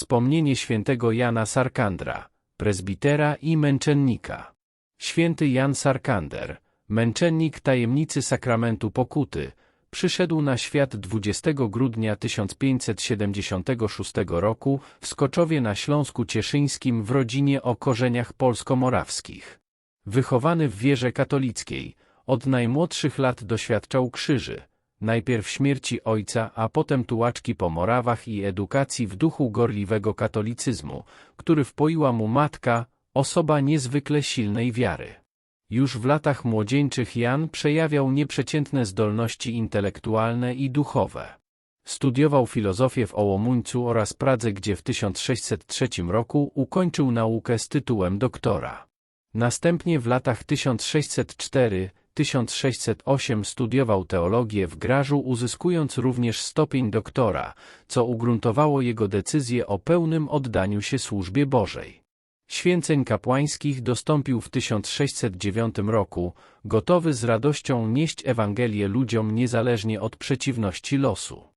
Wspomnienie świętego Jana Sarkandra, prezbitera i męczennika. Święty Jan Sarkander, męczennik tajemnicy sakramentu pokuty, przyszedł na świat 20 grudnia 1576 roku w Skoczowie na Śląsku Cieszyńskim w rodzinie o korzeniach polsko-morawskich. Wychowany w wierze katolickiej, od najmłodszych lat doświadczał krzyży, najpierw śmierci ojca, a potem tułaczki po Morawach i edukacji w duchu gorliwego katolicyzmu, który wpoiła mu matka, osoba niezwykle silnej wiary. Już w latach młodzieńczych Jan przejawiał nieprzeciętne zdolności intelektualne i duchowe. Studiował filozofię w Ołomuńcu oraz Pradze, gdzie w 1603 roku ukończył naukę z tytułem doktora. Następnie w latach 1604-1608 studiował teologię w Grażu, uzyskując również stopień doktora, co ugruntowało jego decyzję o pełnym oddaniu się służbie Bożej. Święceń kapłańskich dostąpił w 1609 roku, gotowy z radością nieść Ewangelię ludziom niezależnie od przeciwności losu.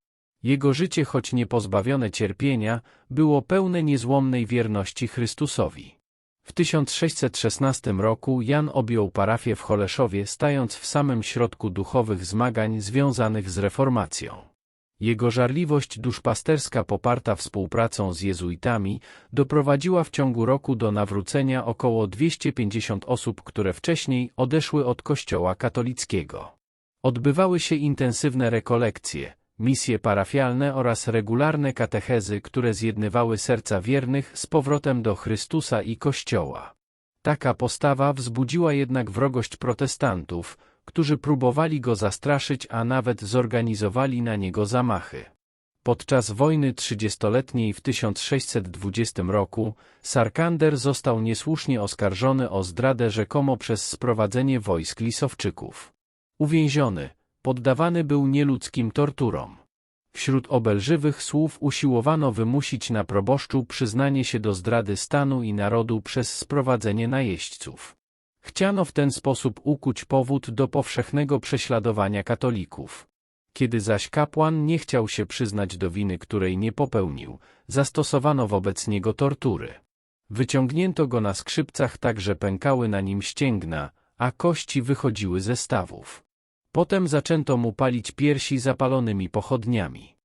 Jego życie, choć nie pozbawione cierpienia, było pełne niezłomnej wierności Chrystusowi. W 1616 roku Jan objął parafię w Choleszowie, stając w samym środku duchowych zmagań związanych z reformacją. Jego żarliwość duszpasterska poparta współpracą z jezuitami doprowadziła w ciągu roku do nawrócenia około 250 osób, które wcześniej odeszły od kościoła katolickiego. Odbywały się intensywne rekolekcje, misje parafialne oraz regularne katechezy, które zjednywały serca wiernych z powrotem do Chrystusa i Kościoła. Taka postawa wzbudziła jednak wrogość protestantów, którzy próbowali go zastraszyć, a nawet zorganizowali na niego zamachy. Podczas wojny trzydziestoletniej w 1620 roku Sarkander został niesłusznie oskarżony o zdradę rzekomo przez sprowadzenie wojsk Lisowczyków. Uwięziony, poddawany był nieludzkim torturom. Wśród obelżywych słów usiłowano wymusić na proboszczu przyznanie się do zdrady stanu i narodu przez sprowadzenie najeźdźców. Chciano w ten sposób ukuć powód do powszechnego prześladowania katolików. Kiedy zaś kapłan nie chciał się przyznać do winy, której nie popełnił, zastosowano wobec niego tortury. Wyciągnięto go na skrzypcach tak, że pękały na nim ścięgna, a kości wychodziły ze stawów. Potem zaczęto mu palić piersi zapalonymi pochodniami.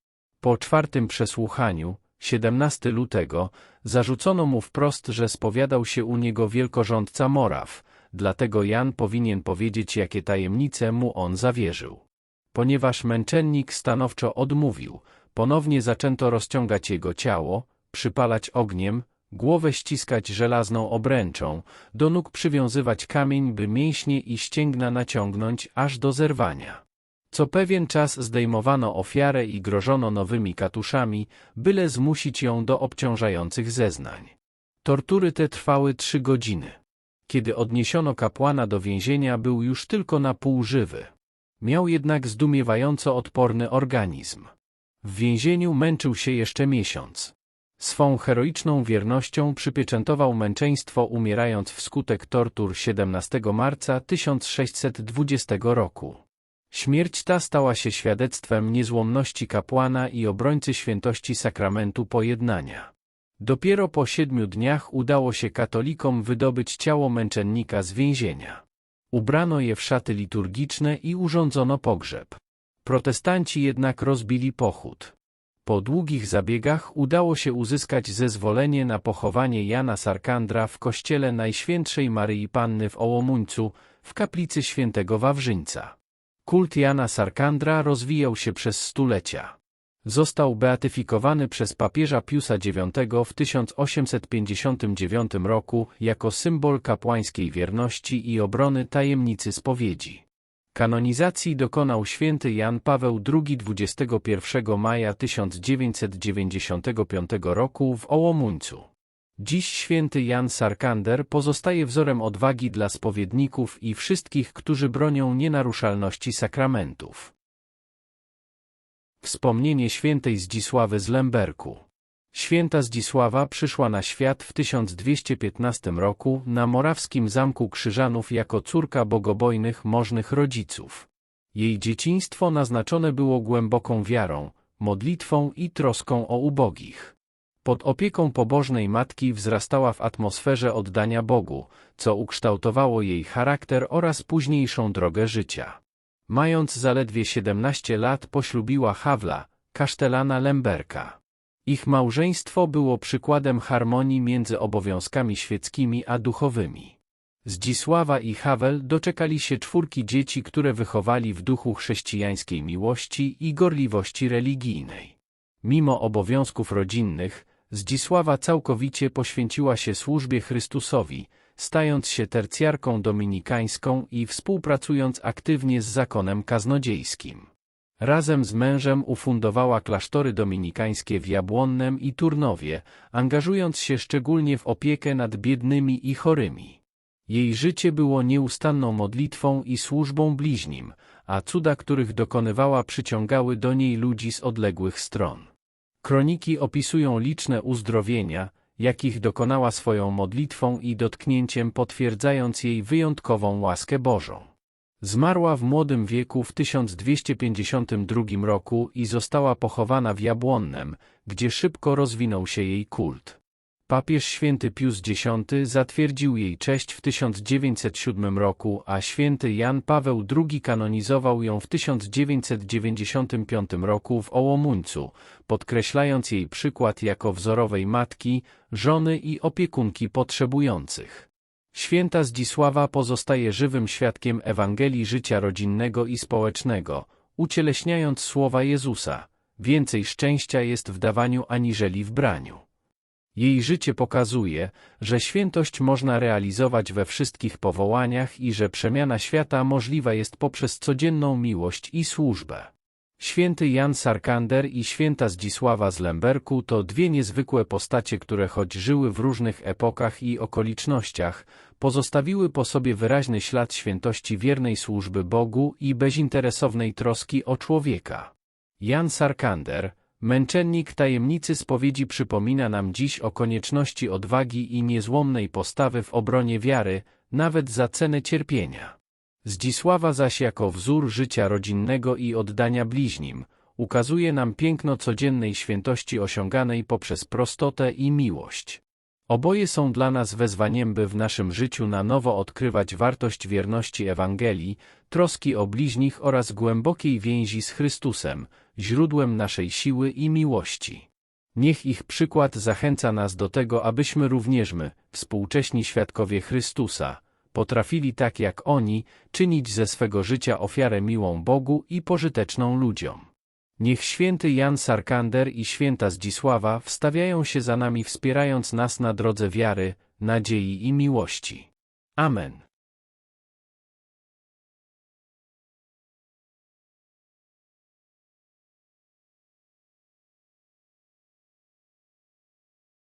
Po czwartym przesłuchaniu, 17 lutego, zarzucono mu wprost, że spowiadał się u niego wielkorządca Moraw, dlatego Jan powinien powiedzieć, jakie tajemnice mu on zawierzył. Ponieważ męczennik stanowczo odmówił, ponownie zaczęto rozciągać jego ciało, przypalać ogniem, głowę ściskać żelazną obręczą, do nóg przywiązywać kamień, by mięśnie i ścięgna naciągnąć aż do zerwania. Co pewien czas zdejmowano ofiarę i grożono nowymi katuszami, byle zmusić ją do obciążających zeznań. Tortury te trwały trzy godziny. Kiedy odniesiono kapłana do więzienia, był już tylko na pół żywy. Miał jednak zdumiewająco odporny organizm. W więzieniu męczył się jeszcze miesiąc. Swą heroiczną wiernością przypieczętował męczeństwo umierając wskutek tortur 17 marca 1620 roku. Śmierć ta stała się świadectwem niezłomności kapłana i obrońcy świętości sakramentu pojednania. Dopiero po siedmiu dniach udało się katolikom wydobyć ciało męczennika z więzienia. Ubrano je w szaty liturgiczne i urządzono pogrzeb. Protestanci jednak rozbili pochód. Po długich zabiegach udało się uzyskać zezwolenie na pochowanie Jana Sarkandra w kościele Najświętszej Maryi Panny w Ołomuńcu, w kaplicy świętego Wawrzyńca. Kult Jana Sarkandra rozwijał się przez stulecia. Został beatyfikowany przez papieża Piusa IX w 1859 roku jako symbol kapłańskiej wierności i obrony tajemnicy spowiedzi. Kanonizacji dokonał święty Jan Paweł II 21 maja 1995 roku w Ołomuńcu. Dziś święty Jan Sarkander pozostaje wzorem odwagi dla spowiedników i wszystkich, którzy bronią nienaruszalności sakramentów. Wspomnienie świętej Zdzisławy z Lemberku Święta Zdzisława przyszła na świat w 1215 roku na morawskim zamku Krzyżanów jako córka bogobojnych, możnych rodziców. Jej dzieciństwo naznaczone było głęboką wiarą, modlitwą i troską o ubogich. Pod opieką pobożnej matki wzrastała w atmosferze oddania Bogu, co ukształtowało jej charakter oraz późniejszą drogę życia. Mając zaledwie 17 lat poślubiła Hawla, kasztelana Lemberka. Ich małżeństwo było przykładem harmonii między obowiązkami świeckimi a duchowymi. Zdzisława i Hawel doczekali się czwórki dzieci, które wychowali w duchu chrześcijańskiej miłości i gorliwości religijnej. Mimo obowiązków rodzinnych, Zdzisława całkowicie poświęciła się służbie Chrystusowi, stając się tercjarką dominikańską i współpracując aktywnie z zakonem kaznodziejskim. Razem z mężem ufundowała klasztory dominikańskie w Jabłonnem i Turnowie, angażując się szczególnie w opiekę nad biednymi i chorymi. Jej życie było nieustanną modlitwą i służbą bliźnim, a cuda, których dokonywała, przyciągały do niej ludzi z odległych stron. Kroniki opisują liczne uzdrowienia, jakich dokonała swoją modlitwą i dotknięciem potwierdzając jej wyjątkową łaskę Bożą. Zmarła w młodym wieku w 1252 roku i została pochowana w Jabłonnem, gdzie szybko rozwinął się jej kult. Papież święty Pius X zatwierdził jej cześć w 1907 roku, a święty Jan Paweł II kanonizował ją w 1995 roku w Ołomuńcu, podkreślając jej przykład jako wzorowej matki, żony i opiekunki potrzebujących. Święta Zdzisława pozostaje żywym świadkiem Ewangelii życia rodzinnego i społecznego, ucieleśniając słowa Jezusa. Więcej szczęścia jest w dawaniu aniżeli w braniu. Jej życie pokazuje, że świętość można realizować we wszystkich powołaniach i że przemiana świata możliwa jest poprzez codzienną miłość i służbę. Święty Jan Sarkander i święta Zdzisława z Lemberku to dwie niezwykłe postacie, które choć żyły w różnych epokach i okolicznościach, pozostawiły po sobie wyraźny ślad świętości wiernej służby Bogu i bezinteresownej troski o człowieka. Jan Sarkander, Męczennik tajemnicy spowiedzi przypomina nam dziś o konieczności odwagi i niezłomnej postawy w obronie wiary, nawet za cenę cierpienia. Zdzisława zaś jako wzór życia rodzinnego i oddania bliźnim, ukazuje nam piękno codziennej świętości osiąganej poprzez prostotę i miłość. Oboje są dla nas wezwaniem, by w naszym życiu na nowo odkrywać wartość wierności Ewangelii, troski o bliźnich oraz głębokiej więzi z Chrystusem, źródłem naszej siły i miłości. Niech ich przykład zachęca nas do tego, abyśmy również my, współcześni świadkowie Chrystusa, potrafili tak jak oni, czynić ze swego życia ofiarę miłą Bogu i pożyteczną ludziom. Niech święty Jan Sarkander i święta Zdzisława wstawiają się za nami wspierając nas na drodze wiary, nadziei i miłości. Amen.